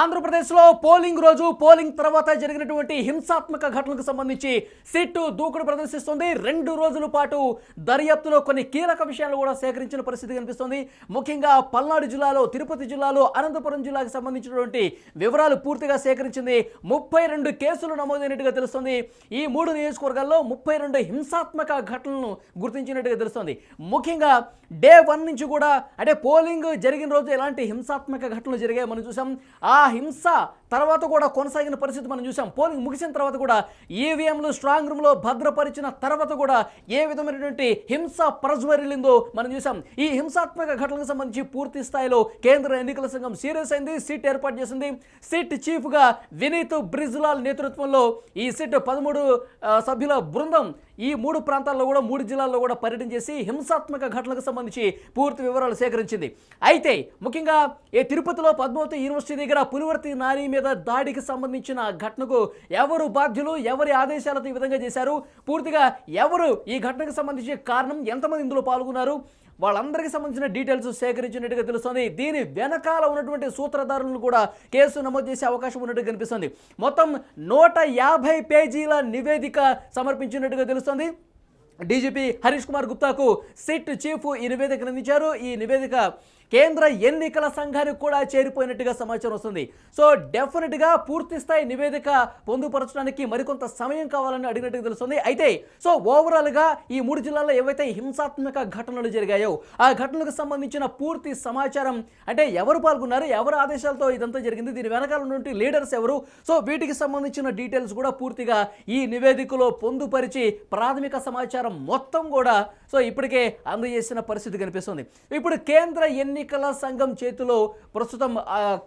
ఆంధ్రప్రదేశ్లో పోలింగ్ రోజు పోలింగ్ తర్వాత జరిగినటువంటి హింసాత్మక ఘటనలకు సంబంధించి సిట్టు దూకుడు ప్రదర్శిస్తుంది. రెండు రోజుల పాటు దర్యాప్తులో కొన్ని కీలక విషయాలు కూడా సేకరించిన పరిస్థితి కనిపిస్తుంది. ముఖ్యంగా పల్నాడు జిల్లాలో తిరుపతి జిల్లాలో అనంతపురం జిల్లాకు సంబంధించినటువంటి వివరాలు పూర్తిగా సేకరించింది. ముప్పై రెండు కేసులు నమోదైనట్టుగా తెలుస్తుంది. ఈ మూడు నియోజకవర్గాల్లో ముప్పై రెండు హింసాత్మక ఘటనలను గుర్తించినట్టుగా తెలుస్తుంది. ముఖ్యంగా డే వన్ నుంచి కూడా అంటే పోలింగ్ జరిగిన రోజు ఎలాంటి హింసాత్మక ఘటనలు జరిగాయి మనం చూసాం. ఆ ఆ హింస తర్వాత కూడా కొనసాగిన పరిస్థితి మనం చూసాం. పోలింగ్ ముగిసిన తర్వాత కూడా ఈవీఎంలు స్ట్రాంగ్ రూమ్లో భద్రపరిచిన తర్వాత కూడా ఏ విధమైనటువంటి హింస ప్రజ్వరిల్లిందో మనం చూసాం. ఈ హింసాత్మక ఘటనకు సంబంధించి పూర్తి స్థాయిలో కేంద్ర ఎన్నికల సంఘం సీరియస్ అయింది. సిట్ ఏర్పాటు చేసింది. సిట్ చీఫ్గా వినీత్ బ్రిజ్లాల్ నేతృత్వంలో ఈ సిట్ పదమూడు సభ్యుల బృందం ఈ మూడు ప్రాంతాల్లో కూడా మూడు జిల్లాల్లో కూడా పర్యటన చేసి హింసాత్మక ఘటనలకు సంబంధించి పూర్తి వివరాలు సేకరించింది. అయితే ముఖ్యంగా ఈ తిరుపతిలో పద్మావతి యూనివర్సిటీ దగ్గర పులివర్తి నాని మీద దాడికి సంబంధించిన ఘటనకు ఎవరు బాధ్యులు ఎవరి ఆదేశాలతో ఈ విధంగా చేశారు? పూర్తిగా ఎవరు ఈ ఘటనకు సంబంధించి కారణం? ఎంతమంది ఇందులో పాల్గొన్నారు? వాళ్ళందరికీ సంబంధించిన డీటెయిల్స్ సేకరించినట్టుగా తెలుస్తుంది. దీని వెనకాల ఉన్నటువంటి సూత్రధారులను కూడా కేసు నమోదు చేసే అవకాశం ఉన్నట్టుగా కనిపిస్తుంది. మొత్తం నూట యాభై పేజీల నివేదిక సమర్పించినట్టుగా తెలుస్తుంది. డీజీపీ హరీష్ కుమార్ గుప్తాకు సిట్ చీఫ్ ఈ నివేదికను అందించారు. ఈ నివేదిక కేంద్ర ఎన్నికల సంఘానికి కూడా చేరిపోయినట్టుగా సమాచారం వస్తుంది. సో డెఫినెట్గా పూర్తి స్థాయి నివేదిక పొందుపరచడానికి మరికొంత సమయం కావాలని అడిగినట్టుగా తెలుస్తుంది. అయితే సో ఓవరాల్గా ఈ మూడు జిల్లాల్లో ఏవైతే హింసాత్మక ఘటనలు జరిగాయో ఆ ఘటనలకు సంబంధించిన పూర్తి సమాచారం అంటే ఎవరు పాల్గొన్నారు ఎవరు ఆదేశాలతో ఇదంతా జరిగింది దీని వెనకాల ఉన్నటువంటి లీడర్స్ ఎవరు? సో వీటికి సంబంధించిన డీటెయిల్స్ కూడా పూర్తిగా ఈ నివేదికలో పొందుపరిచి ప్రాథమిక సమాచారం మొత్తం కూడా సో ఇప్పటికే అందజేసిన పరిస్థితి కనిపిస్తుంది. ఇప్పుడు కేంద్ర ఎన్ని ఎన్నికల సంఘం చేతిలో ప్రస్తుతం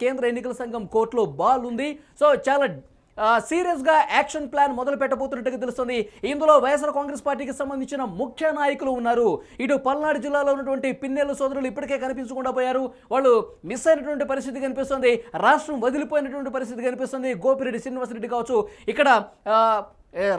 కేంద్ర ఎన్నికల సంఘం కోర్టులో బాల్ ఉంది. సో చాలా సీరియస్గా యాక్షన్ ప్లాన్ మొదలు పెట్టబోతున్నట్టుగా తెలుస్తుంది. ఇందులో వైఎస్ఆర్ కాంగ్రెస్ పార్టీకి సంబంధించిన ముఖ్య నాయకులు ఉన్నారు. ఇటు పల్నాడు జిల్లాలో ఉన్నటువంటి పిన్నెల సోదరులు ఇప్పటికే కనిపించకుండా పోయారు. వాళ్ళు మిస్ అయినటువంటి పరిస్థితి కనిపిస్తుంది. రాష్ట్రం వదిలిపోయినటువంటి పరిస్థితి కనిపిస్తుంది. గోపిరెడ్డి శ్రీనివాసరెడ్డి కావచ్చు. ఇక్కడ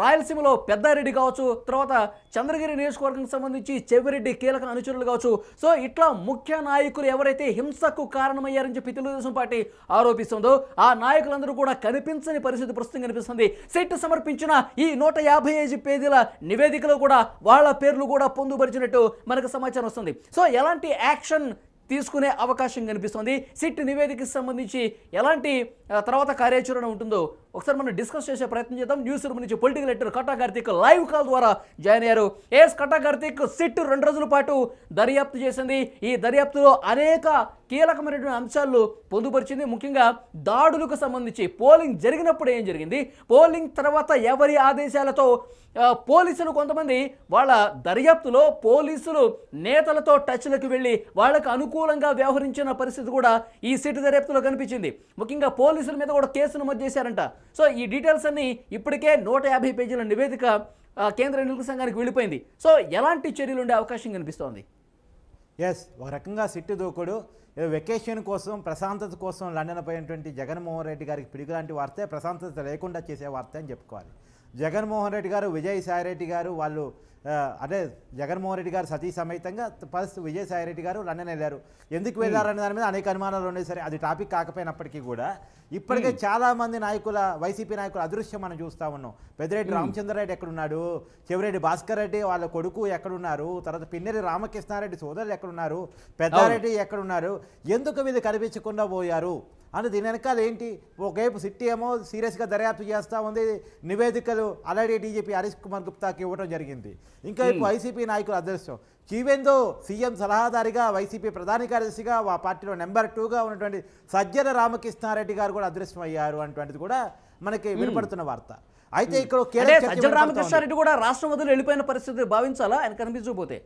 రాయలసీమలో పెద్దారెడ్డి కావచ్చు తర్వాత చంద్రగిరి నియోజకవర్గానికి సంబంధించి చెవిరెడ్డి కీలక అనుచరులు కావచ్చు. సో ఇట్లా ముఖ్య నాయకులు ఎవరైతే హింసకు కారణమయ్యారని చెప్పి తెలుగుదేశం పార్టీ ఆరోపిస్తుందో ఆ నాయకులందరూ కూడా కనిపించని పరిస్థితి ప్రస్తుతం కనిపిస్తుంది. సెట్ సమర్పించిన ఈ నూట యాభై ఐదు పేజీల నివేదికలో కూడా వాళ్ళ పేర్లు కూడా పొందుపరిచినట్టు మనకు సమాచారం వస్తుంది. సో ఎలాంటి యాక్షన్ తీసుకునే అవకాశం కనిపిస్తుంది? సిట్ నివేదికకి సంబంధించి ఎలాంటి తర్వాత కార్యాచరణ ఉంటుందో ఒకసారి మనం డిస్కస్ చేసే ప్రయత్నం చేద్దాం. న్యూస్ రూమ్ నుంచి political editor Kata Karthik live call ద్వారా జాయిన్ అయ్యారు. ఎస్ కటా కార్తీక్ సిట్ రెండు రోజుల పాటు దర్యాప్తు చేసింది. ఈ దర్యాప్తులో అనేక కీలకమైనటువంటి అంశాలు పొందుపరిచింది. ముఖ్యంగా దాడులకు సంబంధించి పోలింగ్ జరిగినప్పుడు ఏం జరిగింది? పోలింగ్ తర్వాత ఎవరి ఆదేశాలతో పోలీసులు కొంతమంది వాళ్ళ దర్యాప్తులో పోలీసులు నేతలతో టచ్లకు వెళ్ళి వాళ్ళకు అనుకూలంగా వ్యవహరించిన పరిస్థితి కూడా ఈ సిట్ దర్యాప్తులో కనిపించింది. ముఖ్యంగా పోలీసుల మీద కూడా కేసు నమోదు చేశారంట. సో ఈ డీటెయిల్స్ అన్ని ఇప్పటికే నూట యాభై పేజీల నివేదిక కేంద్ర ఎన్నికల సంఘానికి వెళ్ళిపోయింది. సో ఎలాంటి చర్యలు ఉండే అవకాశం కనిపిస్తోంది? ఎస్ ఒక రకంగా సిట్టు దూకుడు. వెకేషన్ కోసం ప్రశాంతత కోసం లండన్ పోయినటువంటి జగన్మోహన్ రెడ్డి గారికి పిడుగులాంటి వార్తే ప్రశాంతత లేకుండా చేసే వార్త అని చెప్పుకోవాలి. జగన్మోహన్ రెడ్డి గారు విజయసాయి రెడ్డి గారు వాళ్ళు అదే జగన్మోహన్ రెడ్డి గారు సతీ సమేతంగా ఫస్ట్ విజయసాయి రెడ్డి గారు లండన్ వెళ్ళారు ఎందుకు వెళ్ళారనే దాని మీద అనేక అనుమానాలు ఉన్నాయి. సరే అది టాపిక్ కాకపోయినప్పటికీ కూడా ఇప్పటికే చాలా మంది నాయకుల వైసీపీ నాయకుల అదృశ్యం మనం చూస్తా ఉన్నాం. పెద్దిరెడ్డి రామచంద్రరెడ్డి ఎక్కడున్నాడు? చెవిరెడ్డి భాస్కర్ రెడ్డి వాళ్ళ కొడుకు ఎక్కడున్నారు? తర్వాత పిన్నెరి రామకృష్ణారెడ్డి సోదరులు ఎక్కడున్నారు? పెద్దారెడ్డి ఎక్కడున్నారు? ఎందుకు వీళ్ళు కనిపించకుండా పోయారు? అని దీని వెనకాల ఏంటి? ఒకవైపు సిట్టి ఏమో సీరియస్గా దర్యాప్తు చేస్తూ ఉంది. నివేదికలు ఆల్రెడీ డీజీపీ హరీష్ కుమార్ గుప్తాకి ఇవ్వడం జరిగింది. ఇంకా వైపు వైసీపీ నాయకుల అదృష్టం. చీవెందో సీఎం సలహాదారిగా వైసీపీ ప్రధాన కార్యదర్శిగా ఆ పార్టీలో నెంబర్ టూగా ఉన్నటువంటి సజ్జల రామకృష్ణారెడ్డి గారు కూడా అదృష్టం అయ్యారు అటువంటిది కూడా మనకి వినపడుతున్న వార్త. అయితే ఇక్కడ అంటే సజ్జల. రామకృష్ణారెడ్డి కూడా రాష్ట్రం వదిలి వెళ్ళిపోయిన పరిస్థితి భావించాలా? ఆయన కనిపించకపోతే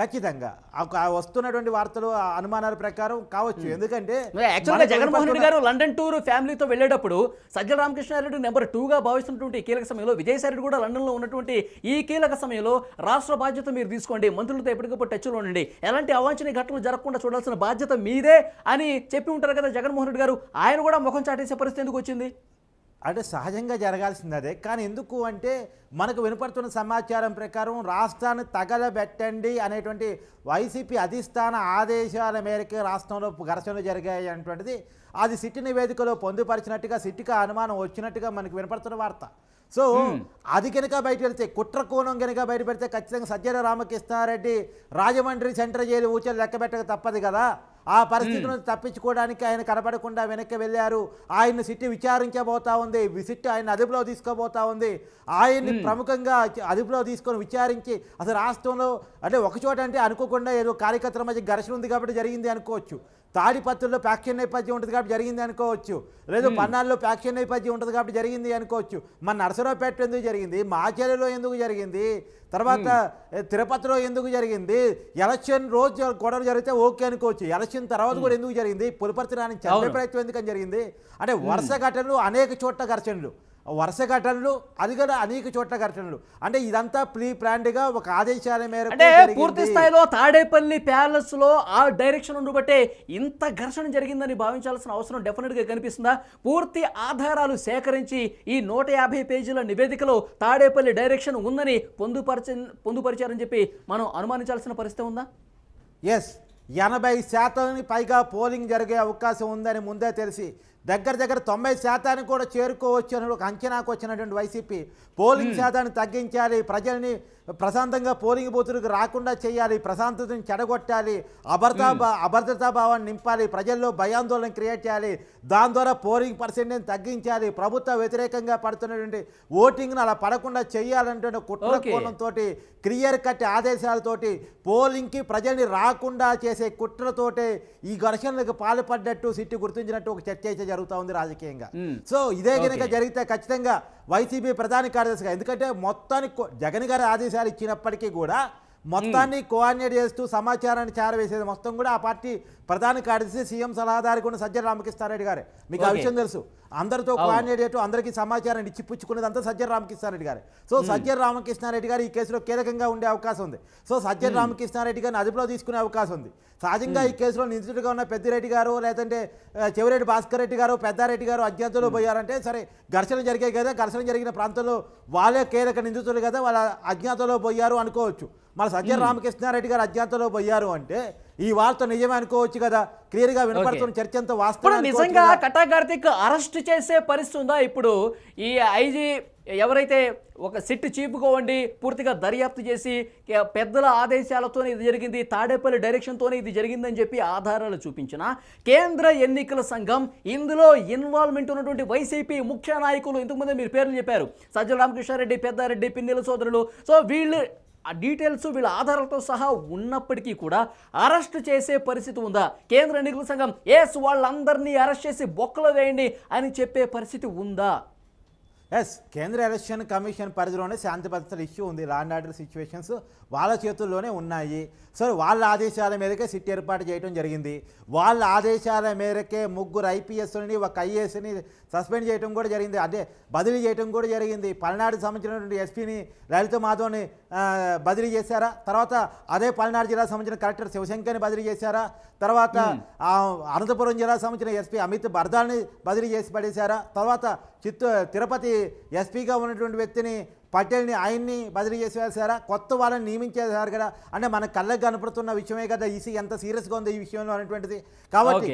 ఖచ్చితంగా. వస్తున్నటువంటి వార్తలు అనుమానాల ప్రకారం కావచ్చు. ఎందుకంటే యాక్చువల్గా జగన్మోహన్ రెడ్డి గారు లండన్ టూర్ ఫ్యామిలీతో వెళ్ళేటప్పుడు సజ్జల రామకృష్ణారెడ్డి నెంబర్ టూగా భావిస్తున్నటువంటి కీలక సమయంలో విజయసాయి రెడ్డి కూడా లండన్లో ఉన్నటువంటి ఈ కీలక సమయంలో రాష్ట్ర బాధ్యత మీరు తీసుకోండి. మంత్రులతో ఎప్పటికప్పుడు టచ్లో ఉండండి. ఎలాంటి అవాంఛనీయ ఘటనలు జరగకుండా చూడాల్సిన బాధ్యత మీదే అని చెప్పి ఉంటారు కదా జగన్మోహన్ రెడ్డి గారు. ఆయన కూడా ముఖం చాటేసే పరిస్థితి ఎందుకు వచ్చింది? అంటే సహజంగా జరగాల్సింది అదే కానీ ఎందుకు అంటే మనకు వినపడుతున్న సమాచారం ప్రకారం రాష్ట్రాన్ని తగలబెట్టండి అనేటువంటి వైసీపీ అధిష్టాన ఆదేశాల మేరకు రాష్ట్రంలో ఘర్షణలు జరిగాయి అనేటువంటిది అది సిట్టి నివేదికలో పొందుపరిచినట్టుగా సిట్టికి అనుమానం వచ్చినట్టుగా మనకు వినపడుతున్న వార్త. సో అది కనుక బయట పెడితే కుట్ర కోణం కనుక బయట పెడితే ఖచ్చితంగా సజ్జల రామకృష్ణారెడ్డి రాజమండ్రి సెంటర్ జైలు ఊచలు లెక్క పెట్టక తప్పదు కదా. ఆ పరిస్థితి నుంచి తప్పించుకోవడానికి ఆయన కనపడకుండా వెనక్కి వెళ్ళారు. ఆయన్ని సిట్టి విచారించబోతా ఉంది. సిట్టి ఆయన అదుపులో తీసుకోబోతా ఉంది. ఆయన్ని ప్రముఖంగా అదుపులో తీసుకొని విచారించి అసలు రాష్ట్రంలో అంటే ఒక చోట అంటే అనుకోకుండా ఏదో కార్యకర్తల మధ్య ఘర్షణ ఉంది కాబట్టి జరిగింది అనుకోవచ్చు. తాడిపత్రుల్లో ప్యాక్షన్ నేపథ్యం ఉంటుంది కాబట్టి జరిగింది అనుకోవచ్చు. లేదు పన్నాల్లో ప్యాక్షన్ నేపథ్యం ఉంటుంది కాబట్టి జరిగింది అనుకోవచ్చు. మన నరసరావుపేట ఎందుకు జరిగింది? మాచేరిలో ఎందుకు జరిగింది? తర్వాత తిరుపతిలో ఎందుకు జరిగింది? ఎలక్షన్ రోజు గొడవ జరిగితే ఓకే అనుకోవచ్చు. ఎలక్షన్ తర్వాత కూడా ఎందుకు జరిగింది? పులిపర్తి రాని అవును. ప్రయత్నం ఎందుకని జరిగింది? అంటే వరుస ఘటనలు అనేక చోట్ల ఘర్షణలు. వరుస ఘటనలు అది కూడా అనేక చోట్ల ఘర్షణలు అంటే ఇదంతా ప్రీ ప్లాన్డ్గా ఒక ఆదేశాల మేరకు అంటే. పూర్తి స్థాయిలో తాడేపల్లి ప్యాలెస్లో ఆ డైరెక్షన్ ఉండబట్టే ఇంత ఘర్షణ జరిగిందని భావించాల్సిన అవసరం డెఫినెట్గా కనిపిస్తుందా? పూర్తి ఆధారాలు సేకరించి ఈ నూట యాభై పేజీల నివేదికలో తాడేపల్లి డైరెక్షన్ ఉందని పొందుపరచ పొందుపరిచారని చెప్పి మనం అనుమానించాల్సిన పరిస్థితి ఉందా? ఎస్ ఎనభై శాతానికి పైగా పోలింగ్ జరిగే అవకాశం ఉందని ముందే తెలిసి దగ్గర దగ్గర తొంభై శాతానికి కూడా చేరుకోవచ్చు అని ఒక అంచనాకు వచ్చినటువంటి వైసీపీ. పోలింగ్ శాతాన్ని తగ్గించాలి. ప్రజల్ని ప్రశాంతంగా పోలింగ్ బూతులకు రాకుండా చేయాలి ప్రశాంతతను చెడగొట్టాలి అభద్రతా అభద్రతా భావాన్ని నింపాలి ప్రజల్లో భయాందోళన క్రియేట్ చేయాలి దాని ద్వారా పోలింగ్ పర్సెంటేజ్ తగ్గించాలి ప్రభుత్వ వ్యతిరేకంగా పడుతున్నటువంటి ఓటింగ్ను అలా పడకుండా చేయాలనేటువంటి కుట్ర Okay. కోణం తోటి క్లియర్ కట్ ఆదేశాలతోటి పోలింగ్కి ప్రజల్ని రాకుండా చేసే కుట్రతోటే ఈ ఘర్షణలకు పాల్పడ్డట్టు సిట్టి గుర్తించినట్టు ఒక చర్చ అయితే జరుగుతూ ఉంది రాజకీయంగా. సో ఇదే కనుక. జరిగితే ఖచ్చితంగా వైసీపీ ప్రధాన కార్యదర్శిగా ఎందుకంటే మొత్తానికి జగన్ గారి ఆదేశాలు ఇచ్చినప్పటికీ కూడా మొత్తాన్ని కోఆర్డినేట్ చేస్తూ సమాచారాన్ని చేరవేసేది మొత్తం కూడా ఆ పార్టీ ప్రధాన కార్యదర్శి సీఎం సలహాదారు కూడా సజ్జల రామకృష్ణారెడ్డి గారే. మీకు ఆ. విషయం తెలుసు. అందరితో. కోఆర్డినేట్ చేస్తూ అందరికీ సమాచారం ఇచ్చి పుచ్చుకున్నది అంతా సజ్జల రామకృష్ణారెడ్డి గారు. సో సజ్జల రామకృష్ణారెడ్డి గారు ఈ కేసులో కీలకంగా ఉండే అవకాశం ఉంది. సో సజ్జల రామకృష్ణారెడ్డి గారిని అదుపులో తీసుకునే అవకాశం ఉంది. సహజంగా ఈ కేసులో నిందితుడిగా ఉన్న పెద్దిరెడ్డి గారు లేదంటే చెవిరెడ్డి భాస్కర్ రెడ్డి గారు పెద్దారెడ్డి గారు అజ్ఞాతంలో పోయారంటే సరే ఘర్షణ జరిగాయి కదా. ఘర్షణ జరిగిన ప్రాంతంలో వాళ్ళే కీలక నిందితులు కదా. వాళ్ళ అజ్ఞాతంలో పోయారు అనుకోవచ్చు. మన సజ్జల రామకృష్ణారెడ్డి గారు అజ్ఞాతంలో పోయారు అంటే ఈ వార్త నిజమే అనుకోవచ్చు కదా. క్లియర్గా వినపడుతున్న చర్చ అంతా వాస్తవం నిజంగా కటా కార్తిక్ అరెస్ట్ చేసే పరిస్థితి ఉందా? ఇప్పుడు ఈ ఐజీ ఎవరైతే ఒక సిట్ ఉండి పూర్తిగా దర్యాప్తు చేసి పెద్దల ఆదేశాలతోనే ఇది జరిగింది తాడేపల్లి డైరెక్షన్తోనే ఇది జరిగిందని చెప్పి ఆధారాలు చూపించిన కేంద్ర ఎన్నికల సంఘం ఇందులో ఇన్వాల్వ్మెంట్ ఉన్నటువంటి వైసీపీ ముఖ్య నాయకులు ఇంతకుముందే మీరు పేర్లు చెప్పారు. సజ్జల రామకృష్ణారెడ్డి పెద్దారెడ్డి పిన్నెల సోదరులు. సో వీళ్ళు ఆ డీటెయిల్స్ వీళ్ళ ఆధారాలతో సహా ఉన్నప్పటికీ కూడా అరెస్ట్ చేసే పరిస్థితి ఉందా? కేంద్ర ఎన్నికల సంఘం ఎస్ వాళ్ళందరినీ అరెస్ట్ చేసి బొక్కలో వేయండి అని చెప్పే పరిస్థితి ఉందా? ఎస్ కేంద్ర ఎలక్షన్ కమిషన్ పరిధిలోనే శాంతి భద్రతల ఇష్యూ ఉంది. లా ఆర్డర్ సిచ్యువేషన్స్ వాళ్ళ చేతుల్లోనే ఉన్నాయి. సో వాళ్ళ ఆదేశాల మేరకే సిట్ ఏర్పాటు చేయడం జరిగింది. వాళ్ళ ఆదేశాల మేరకే ముగ్గురు ఐపీఎస్ని ఒక ఐఏఎస్ని సస్పెండ్ చేయడం కూడా జరిగింది. అదే బదిలీ చేయడం కూడా జరిగింది. పల్నాడుకు సంబంధించినటువంటి ఎస్పీని లలిత మాధవ్ని బదిలీ చేశారా? తర్వాత అదే పల్నాడు జిల్లాకు సంబంధించిన కలెక్టర్ శివశంకర్ని బదిలీ చేశారా? తర్వాత అనంతపురం జిల్లాకు సంబంధించిన ఎస్పీ అమిత్ బర్దాల్ని బదిలీ చేసి పడేశారా? తర్వాత చిత్తూ తిరుపతి ఎస్పీగా ఉన్నటువంటి వ్యక్తిని పటేల్ని ఆయన్ని బదిలీ చేసేసారా కొత్త వాళ్ళని నియమించేశారు కదా? అంటే మన కళ్ళకు కనపడుతున్న విషయమే కదా ఈసీ ఎంత సీరియస్గా ఉంది ఈ విషయంలో అనేటువంటిది. కాబట్టి.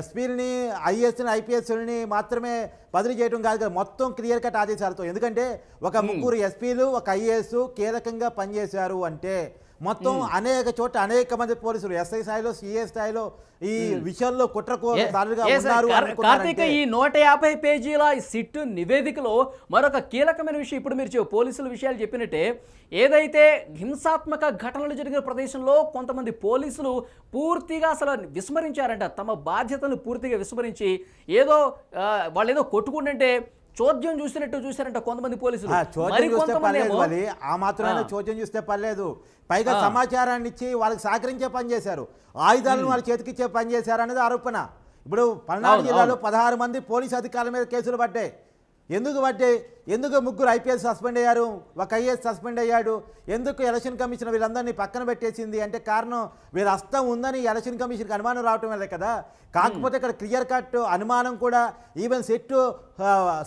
ఎస్పీని ఐఏఎస్ని ఐపీఎస్ని మాత్రమే బదిలీ చేయడం కాదు కదా. మొత్తం క్లియర్ కట్ ఆదేశాలతో. ఎందుకంటే ఒక ముగ్గురు ఎస్పీలు ఒక ఐఏఎస్ కీలకంగా పనిచేశారు అంటే మొత్తం అనేక చోట్ల అనేక మంది పోలీసులు ఎస్ఐ స్థాయిలో సిఏ స్థాయిలో ఈ విషయంలో కుట్రకోదారులుగా Yes, ఉన్నారు కార్- కార్తీక్ ఈ నూట యాభై పేజీల సిట్ నివేదికలో మరొక కీలకమైన విషయం ఇప్పుడు మీరు చె- పోలీసుల విషయాలు చెప్పినట్టే ఏదైతే హింసాత్మక ఘటనలు జరిగిన ప్రదేశంలో కొంతమంది పోలీసులు పూర్తిగా అసలు విస్మరించారంట తమ బాధ్యతను పూర్తిగా విస్మరించి ఏదో వాళ్ళు ఏదో కొట్టుకుంటుంటే చోద్యం చూసినట్టు చూశారంట కొంతమంది పోలీసులు. చోద్యం చూస్తే పర్లేదు మరి ఆ మాత్రమే. చోద్యం చూస్తే పర్లేదు. పైగా. సమాచారాన్ని ఇచ్చి వాళ్ళకి సహకరించే పని చేశారు. ఆయుధాలను వాళ్ళ చేతికిచ్చే పని చేశారు అనేది ఆరోపణ. ఇప్పుడు పల్నాడు జిల్లాలో. పదహారు మంది పోలీసు అధికారుల మీద కేసులు పడ్డాయి. ఎందుకు బట్టి ఎందుకు ముగ్గురు ఐపీఎస్ సస్పెండ్ అయ్యారు? ఒక ఐఏఎస్ సస్పెండ్ అయ్యాడు. ఎందుకు ఎలక్షన్ కమిషన్ వీళ్ళందరినీ పక్కన పెట్టేసింది? అంటే కారణం వీళ్ళ అస్తం ఉందని ఎలక్షన్ కమిషన్కి అనుమానం రావటం వల్లే కదా. కాకపోతే ఇక్కడ క్లియర్ కట్ అనుమానం కూడా ఈవెన్ సిట్టు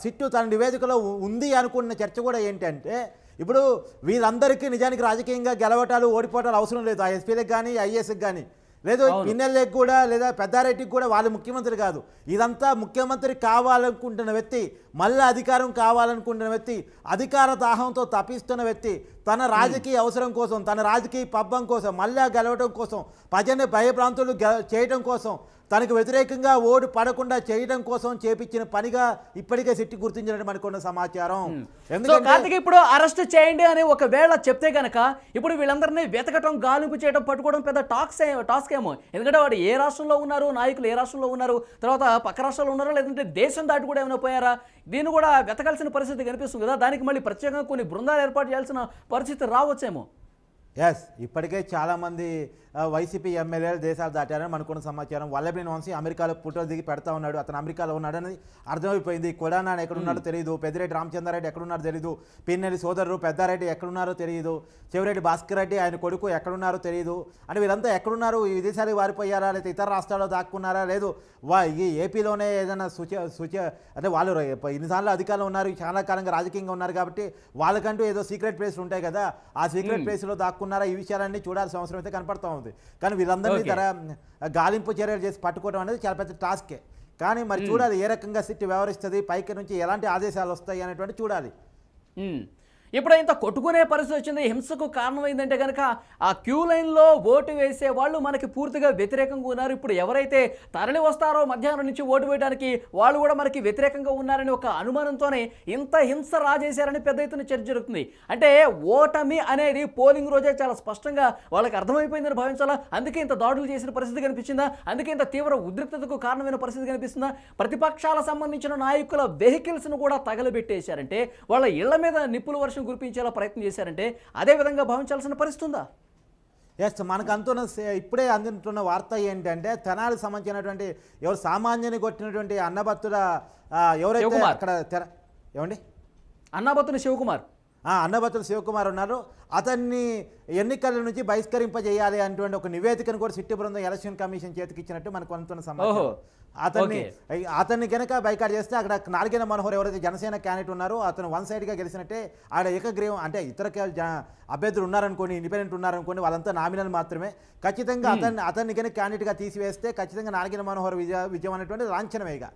సిట్టు తన నివేదికలో ఉంది అనుకున్న చర్చ కూడా ఏంటంటే ఇప్పుడు వీళ్ళందరికీ నిజానికి రాజకీయంగా గెలవటాలు ఓడిపోవటాలు అవసరం లేదు. ఆ ఎస్పీలకు కానీ ఐఏఎస్కి కానీ లేదు పిన్నెల్లకు కూడా లేదా పెద్దారెడ్డికి కూడా వాళ్ళు ముఖ్యమంత్రి కాదు. ఇదంతా ముఖ్యమంత్రి కావాలనుకుంటున్న వ్యక్తి మళ్ళీ అధికారం కావాలనుకుంటున్న వ్యక్తి అధికార దాహంతో తప్పిస్తున్న వ్యక్తి తన రాజకీయ అవసరం కోసం తన రాజకీయ పబ్బం కోసం మళ్ళా గెలవడం కోసం ప్రజల్ని భయభ్రాంతులు చేయడం కోసం తనకు వ్యతిరేకంగా ఓటు పడకుండా చేయడం కోసం చేపించిన పనిగా ఇప్పటికే సిట్టి గుర్తించినట్టు మనకున్న సమాచారం. కార్తిక్ ఇప్పుడు అరెస్ట్ చేయండి అని ఒకవేళ చెప్తే గనక ఇప్పుడు వీళ్ళందరినీ వెతకటం గాలింపు చేయడం పట్టుకోవడం పెద్ద టాక్స్ టాస్క్ ఏమో. ఎందుకంటే వాడు ఏ రాష్ట్రంలో ఉన్నారు నాయకులు ఏ రాష్ట్రంలో ఉన్నారు తర్వాత పక్క రాష్ట్రాల్లో ఉన్నారా లేదంటే దేశం దాటి కూడా ఏమైనా పోయారా? దీన్ని కూడా వెతకాల్సిన పరిస్థితి కనిపిస్తుంది కదా. దానికి మళ్ళీ ప్రత్యేకంగా కొన్ని బృందాలు ఏర్పాటు చేయాల్సిన పరిస్థితి రావచ్చేమో. ఎస్ ఇప్పటికే చాలామంది వైసీపీ ఎమ్మెల్యేలు దేశాలు దాటారని మనకున్న సమాచారం. వల్లభనేని వంశీ అమెరికాలో ఫోటోలు దిగి పెడతా ఉన్నాడు. అతను అమెరికాలో ఉన్నాడని అర్థమైపోయింది. కొడానాని ఎక్కడున్నాడో తెలియదు పెద్దిరెడ్డి రామచంద్రారెడ్డి ఎక్కడున్నారో తెలియదు పిన్నెల్లి సోదరుడు పెద్దారెడ్డి ఎక్కడున్నారో తెలియదు చెవిరెడ్డి భాస్కర్ రెడ్డి ఆయన కొడుకు ఎక్కడున్నారో తెలియదు అంటే వీరంతా ఎక్కడున్నారు? ఈ విదేశాలకు వారిపోయారా? లేదా ఇతర రాష్ట్రాల్లో దాక్కున్నారా? లేదు. వా ఈ ఏపీలోనే ఏదైనా సూచ సూచ అంటే వాళ్ళు ఇన్నిసార్లు అధికారంలో ఉన్నారు. చాలా కాలంగా రాజకీయంగా ఉన్నారు కాబట్టి వాళ్ళకంటూ ఏదో సీక్రెట్ ప్లేస్ ఉంటాయి కదా. ఆ సీక్రెట్ ప్లేస్లో దాక్కున్నారా ఈ విషయాలన్నీ చూడాల్సిన అవసరం అయితే కనపడతా ఉంది. కానీ వీళ్ళందరినీ. ధర గాలింపు చర్యలు చేసి పట్టుకోవడం అనేది చాలా పెద్ద టాస్కే. కానీ మరి చూడాలి ఏ రకంగా సిట్టి వ్యవహరిస్తుంది పైకి నుంచి ఎలాంటి ఆదేశాలు వస్తాయి అనేటువంటి చూడాలి. ఇప్పుడు ఇంత కొట్టుకునే పరిస్థితి వచ్చింది. హింసకు కారణమైందంటే కనుక ఆ క్యూ లైన్లో ఓటు వేసే వాళ్ళు మనకి పూర్తిగా వ్యతిరేకంగా ఉన్నారు. ఇప్పుడు ఎవరైతే తరలి వస్తారో మధ్యాహ్నం నుంచి ఓటు వేయడానికి వాళ్ళు కూడా మనకి వ్యతిరేకంగా ఉన్నారని ఒక అనుమానంతోనే ఇంత హింస రాజేశారని పెద్ద ఎత్తున చర్చ జరుగుతుంది. అంటే ఓటమి అనేది పోలింగ్ రోజే చాలా స్పష్టంగా వాళ్ళకి అర్థమైపోయిందని భావించాలా? అందుకే ఇంత దాడులు చేసిన పరిస్థితి కనిపించిందా? అందుకే ఇంత తీవ్ర ఉద్రిక్తతకు కారణమైన పరిస్థితి కనిపిస్తుందా? ప్రతిపక్షాల సంబంధించిన నాయకుల వెహికల్స్ను కూడా తగలబెట్టేశారంటే వాళ్ళ ఇళ్ళ మీద నిప్పులు వర్షం కురిపించేలా ప్రయత్నం చేశారంటే అదే విధంగా భావించాల్సిన పరిస్థితి ఉందా? ఎస్ మనకు అందుతున్న ఇప్పుడే అందుతున్న వార్త ఏంటంటే తెనాలి సంబంధించినటువంటి ఎవరు సామాన్యుని కొట్టినటువంటి అన్నభత్తుల ఎవరైతే. అక్కడ తెర ఏమండి? అన్నాబత్తుని శివకుమార్. ఆ, అన్నభత్తుల శివకుమార్ ఉన్నారు అతన్ని ఎన్నికల నుంచి బహిష్కరింపజేయాలి అనేటువంటి ఒక నివేదికను కూడా సిట్టి బృందం ఎలక్షన్ కమిషన్ చేతికి ఇచ్చినట్టు మనకు అందుతున్న. సమాచారం అతన్ని. అతన్ని కనుక బైకాట్ చేస్తే అక్కడ నాలుగైన మనోహర్ ఎవరైతే జనసేన క్యాండిడేట్ ఉన్నారో అతను వన్ సైడ్గా గెలిచినట్టే ఆడ ఏకగ్రీవం అంటే ఇతర అభ్యర్థులు ఉన్నారనుకోండి ఇండిపెండెంట్ ఉన్నారనుకోండి వాళ్ళంతా నామినల్ మాత్రమే ఖచ్చితంగా అతన్ని అతన్ని కనుక క్యాండిడేట్గా తీసివేస్తే ఖచ్చితంగా నాలుగైన మనోహర్ విజయ విజయం అనేటువంటి లాంఛనమేగా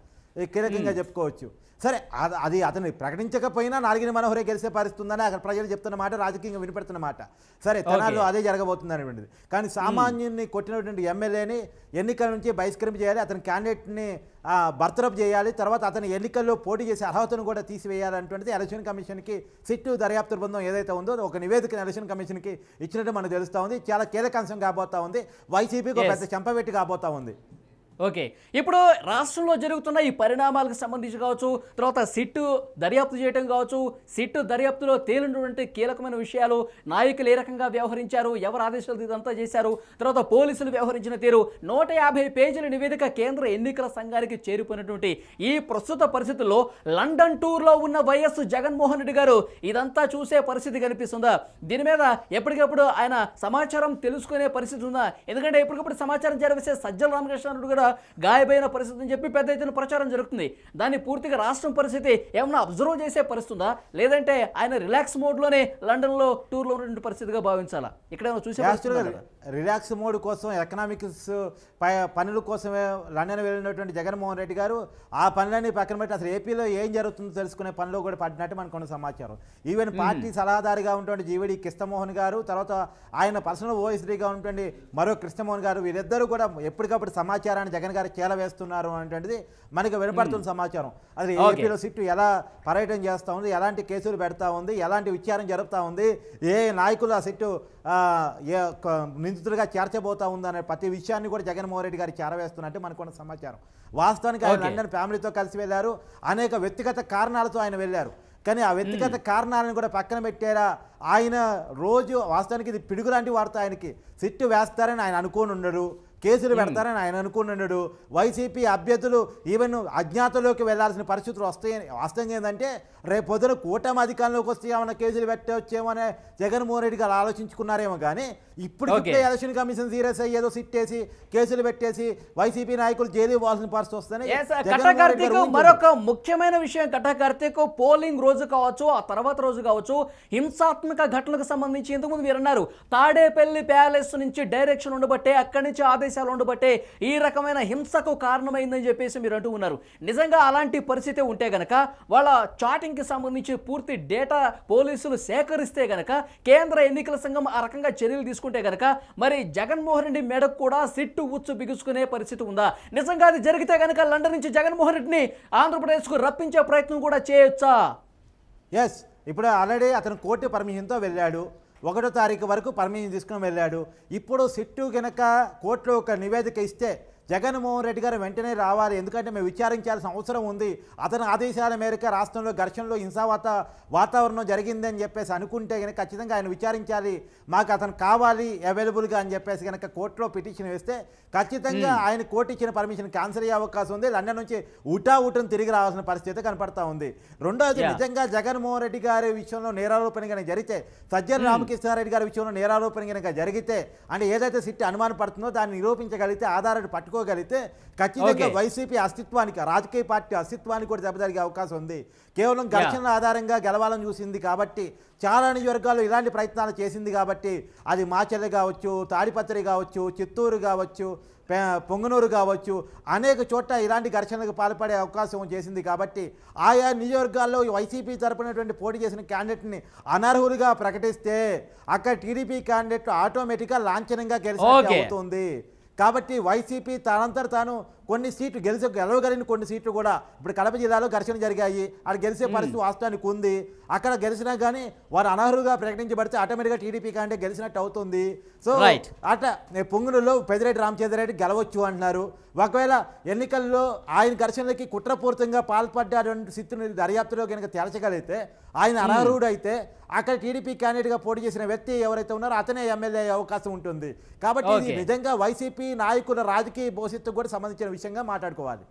కీలకంగా చెప్పుకోవచ్చు. సరే అది అది అతను ప్రకటించకపోయినా నాలుగిన మనోహరే గెలిచే పరిస్థితి ఉందని అక్కడ ప్రజలు చెప్తున్న మాట రాజకీయంగా వినపెడుతున్న మాట. సరే తెనాల్లో అదే జరగబోతుంది అనేటువంటిది కానీ సామాన్యుని కొట్టినటువంటి ఎమ్మెల్యేని ఎన్నికల నుంచి బహిష్కరింపు చేయాలి అతని క్యాండిడేట్ని బర్తరఫ్ చేయాలి తర్వాత అతని ఎన్నికల్లో పోటీ చేసే అర్హతను కూడా తీసివేయాలి అనేటువంటిది ఎలక్షన్ కమిషన్కి సిట్టు దర్యాప్తు బృందం ఏదైతే ఉందో ఒక నివేదిక ఎలక్షన్ కమిషన్కి ఇచ్చినట్టు మనకు తెలుస్తూ ఉంది. చాలా కీలక అంశం కాబోతా ఉంది. వైసీపీకి. పెద్ద చెంపపెట్టి కాబోతా ఉంది. ఓకే. ఇప్పుడు రాష్ట్రంలో జరుగుతున్న ఈ పరిణామాలకు సంబంధించి కావచ్చు తర్వాత సిట్టు దర్యాప్తు చేయడం కావచ్చు సిట్టు దర్యాప్తులో తేలినటువంటి కీలకమైన విషయాలు నాయకులు ఏ రకంగా వ్యవహరించారు ఎవరు ఆదేశాలు ఇదంతా చేశారు తర్వాత పోలీసులు వ్యవహరించిన తీరు నూట యాభై పేజీల నివేదిక కేంద్ర ఎన్నికల సంఘానికి చేరిపోయినటువంటి ఈ ప్రస్తుత పరిస్థితుల్లో లండన్ టూర్లో ఉన్న వైఎస్ జగన్మోహన్ రెడ్డి గారు ఇదంతా చూసే పరిస్థితి కనిపిస్తుందా? దీని మీద ఎప్పటికప్పుడు ఆయన సమాచారం తెలుసుకునే పరిస్థితి ఉందా? ఎందుకంటే ఎప్పటికప్పుడు సమాచారం చేరవేసే సజ్జల రామకృష్ణారెడ్డి కూడా గాయపైన పరిస్థితి అని చెప్పి పెద్ద ఎత్తున ప్రచారం జరుగుతుంది. దాన్ని పూర్తిగా రాష్ట్రం పరిస్థితి ఏమన్నా అబ్జర్వ్ చేసే పరిస్థితి ఉందా లేదంటే ఆయన రిలాక్స్ మోడ్లోనే లండన్లో టూర్లో ఉన్నటువంటి పరిస్థితిగా భావించాలా? ఇక్కడ ఏమైనా చూసే? రిలాక్స్ మోడ్ కోసం ఎకనామిక్స్ పనుల కోసమే లండన్ వెళ్ళినటువంటి జగన్మోహన్ రెడ్డి గారు ఆ పనులన్నీ పక్కన పెట్టి అసలు ఏపీలో ఏం జరుగుతుందో తెలుసుకునే పనిలో కూడా పడినట్టు మనకు ఉన్న సమాచారం. ఈవెన్ పార్టీ సలహాదారుగా ఉన్నటువంటి జీవిడి కృష్ణమోహన్ గారు తర్వాత ఆయన పర్సనల్ ఓఎస్డీగా ఉన్నటువంటి మరో కృష్ణమోహన్ గారు వీరిద్దరూ కూడా ఎప్పటికప్పుడు సమాచారాన్ని జగన్ గారు చేలవేస్తున్నారు అనేటువంటిది మనకి వినపడుతున్న సమాచారం. అది. ఏపీలో సిట్టు ఎలా పర్యటన చేస్తూ ఉంది ఎలాంటి కేసులు పెడతా ఉంది ఎలాంటి విచారణ జరుపుతా ఉంది ఏ నాయకులు ఆ సిట్టు నిందితులుగా చేర్చబోతా ఉంది అనే ప్రతి విషయాన్ని కూడా జగన్మోహన్ రెడ్డి గారు చేరవేస్తున్నట్టు మనకున్న సమాచారం. వాస్తవానికి ఆయన. లండన్ ఫ్యామిలీతో కలిసి వెళ్ళారు. అనేక వ్యక్తిగత కారణాలతో ఆయన వెళ్ళారు. కానీ ఆ వ్యక్తిగత కారణాలను కూడా పక్కన పెట్టారా ఆయన రోజు వాస్తవానికి ఇది పిడుగు లాంటి వార్త ఆయనకి. సిట్టు వేస్తారని ఆయన అనుకోని ఉండడు కేసులు పెడతారని ఆయన అనుకున్నాడు వైసీపీ అభ్యర్థులు ఈవెన్ అజ్ఞాతంలోకి వెళ్ళాల్సిన పరిస్థితులు వస్తాయి వాస్తవంగా ఏంటంటే రేపు పొద్దున కూటమి అధికారంలోకి వస్తే ఏమైనా కేసులు పెట్టవచ్చేమో అనే జగన్మోహన్ రెడ్డి గారు ఆలోచించుకున్నారేమో కానీ ఇప్పుడు. ఎలక్షన్ కమిషన్ సీరియస్ అయ్యి ఏదో సిట్టేసి కేసులు పెట్టేసి వైసీపీ నాయకులు జైలు పోవాల్సిన పరిస్థితి వస్తుందని. మరొక ముఖ్యమైన విషయం కట్ట కార్తీక్ పోలింగ్ రోజు కావచ్చు ఆ తర్వాత రోజు కావచ్చు హింసాత్మక ఘటనలకు సంబంధించి ఇంతకుముందు మీరు అన్నారు తాడేపల్లి ప్యాలెస్ నుంచి డైరెక్షన్ ఉండబట్టే అక్కడి నుంచి ఆదేశాలు ఉండబట్టే ఈ రకమైన హింసకు కారణమైందని చెప్పేసి మీరు అంటూ ఉన్నారు. నిజంగా అలాంటి పరిస్థితి ఉంటే గనక వాళ్ళ చాటింగ్కి సంబంధించి పూర్తి డేటా పోలీసులు సేకరిస్తే గనక కేంద్ర ఎన్నికల సంఘం ఆ రకంగా చర్యలు తీసుకుంటే గనక మరి జగన్మోహన్ రెడ్డి మెడకు కూడా సిట్టు ఉచ్చు బిగుసుకునే పరిస్థితి ఉందా? నిజంగా అది జరిగితే గనక లండన్ నుంచి జగన్మోహన్ రెడ్డిని ఆంధ్రప్రదేశ్కు రప్పించే ప్రయత్నం కూడా చేయొచ్చా? ఎస్ ఇప్పుడు ఆల్రెడీ అతను కోర్టు పర్మిషన్తో వెళ్ళాడు. ఒకటో తారీఖు వరకు పర్మిషన్ తీసుకుని వెళ్ళాడు. ఇప్పుడు సిట్టు కనుక కోర్టులో ఒక నివేదిక ఇస్తే జగన్మోహన్ రెడ్డి గారు వెంటనే రావాలి. ఎందుకంటే మేము విచారించాల్సిన అవసరం ఉంది. అతని ఆదేశాల మేరకు రాష్ట్రంలో ఘర్షణలో హింసావాత వాతావరణం జరిగిందని చెప్పేసి అనుకుంటే కనుక ఖచ్చితంగా ఆయన విచారించాలి. మాకు అతను కావాలి అవైలబుల్గా అని చెప్పేసి కనుక కోర్టులో పిటిషన్ వేస్తే ఖచ్చితంగా ఆయన కోర్టు ఇచ్చిన పర్మిషన్ క్యాన్సిల్ అయ్యే అవకాశం ఉంది. లండన్ నుంచి ఉటా ఉటను తిరిగి రావాల్సిన పరిస్థితి కనపడతా ఉంది. రెండోది. నిజంగా జగన్మోహన్ రెడ్డి గారి విషయంలో నేరారోపణ కనుక జరిగితే సజ్జన రామకృష్ణారెడ్డి గారి విషయంలో నేరారోపణ కనుక జరిగితే అంటే ఏదైతే సిట్టి అనుమానం పడుతుందో దాన్ని నిరూపించగలిగితే ఆధారాన్ని పట్టుకోగలిగితే ఖచ్చితంగా. వైసీపీ అస్తిత్వానికి రాజకీయ పార్టీ అస్తిత్వానికి కూడా దెబ్బతలిగే అవకాశం ఉంది కేవలం ఘర్షణ ఆధారంగా గెలవాలని చూసింది కాబట్టి చాలా నియోజకవర్గాలు ఇలాంటి ప్రయత్నాలు చేసింది కాబట్టి అది మాచెల్లి కావచ్చు తాడిపత్రి కావచ్చు చిత్తూరు కావచ్చు పొంగనూరు కావచ్చు అనేక చోట్ల ఇలాంటి ఘర్షణలకు పాల్పడే అవకాశం చేసింది కాబట్టి ఆయా నియోజకవర్గాల్లో వైసీపీ తరపునటువంటి పోటీ చేసిన క్యాండిడేట్ని అనర్హులుగా ప్రకటిస్తే అక్కడ టీడీపీ క్యాండిడేట్ ఆటోమేటిక్గా లాంఛనంగా గెలిచినట్టు Okay. అవుతుంది కాబట్టి వైసీపీ తనంతట తాను కొన్ని సీట్లు గెలిచి గెలవగలిగిన కొన్ని సీట్లు కూడా ఇప్పుడు కడప జిల్లాలో ఘర్షణ జరిగాయి. అక్కడ గెలిచే పరిస్థితి వాస్తవానికి ఉంది. అక్కడ గెలిచినా కానీ వారు అనర్హులుగా ప్రకటించబడితే ఆటోమేటిక్గా టీడీపీ కంటే గెలిచినట్టు అవుతుంది. సో. అట పొంగునులో పెదిరెడ్డి రామచంద్రరెడ్డి గెలవచ్చు అంటున్నారు. ఒకవేళ ఎన్నికల్లో ఆయన ఘర్షణలకి కుట్రపూరితంగా పాల్పడ్డాటువంటి స్థితిని దర్యాప్తులో కనుక తేల్చగలిగితే ఆయన అనర్హుడు అయితే అక్కడ టీడీపీ క్యాండిడేట్గా పోటీ చేసిన వ్యక్తి ఎవరైతే ఉన్నారో అతనే ఎమ్మెల్యే అయ్యే అవకాశం ఉంటుంది కాబట్టి ఇది. నిజంగా వైసీపీ నాయకుల రాజకీయ భవిష్యత్తు కూడా సంబంధించిన విషయంగా మాట్లాడుకోవాలి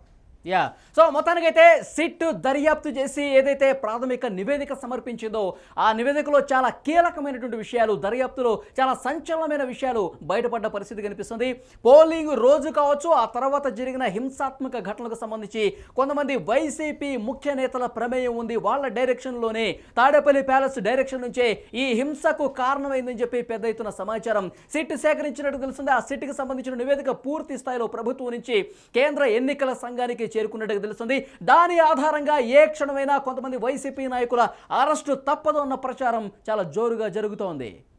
యా సో మొత్తానికైతే సిట్ దర్యాప్తు చేసి ఏదైతే ప్రాథమిక నివేదిక సమర్పించిందో ఆ నివేదికలో చాలా కీలకమైనటువంటి విషయాలు దర్యాప్తులో చాలా సంచలనమైన విషయాలు బయటపడ్డ పరిస్థితి కనిపిస్తుంది. పోలింగ్ రోజు కావచ్చు ఆ తర్వాత జరిగిన హింసాత్మక ఘటనలకు సంబంధించి కొంతమంది వైసీపీ ముఖ్య నేతల ప్రమేయం ఉంది. వాళ్ళ డైరెక్షన్లోనే తాడేపల్లి ప్యాలెస్ డైరెక్షన్ నుంచే ఈ హింసకు కారణమైందని చెప్పి పెద్ద ఎత్తున సమాచారం సిట్ సేకరించినట్టు తెలుస్తుంది. ఆ సిట్కి సంబంధించిన నివేదిక పూర్తి స్థాయిలో ప్రభుత్వం నుంచి కేంద్ర ఎన్నికల సంఘానికి చేరుకున్నట్టుగా తెలుస్తుంది. దాని ఆధారంగా ఏ క్షణమైనా కొంతమంది వైసీపీ నాయకుల అరెస్టు తప్పదు అన్న ప్రచారం చాలా జోరుగా జరుగుతోంది.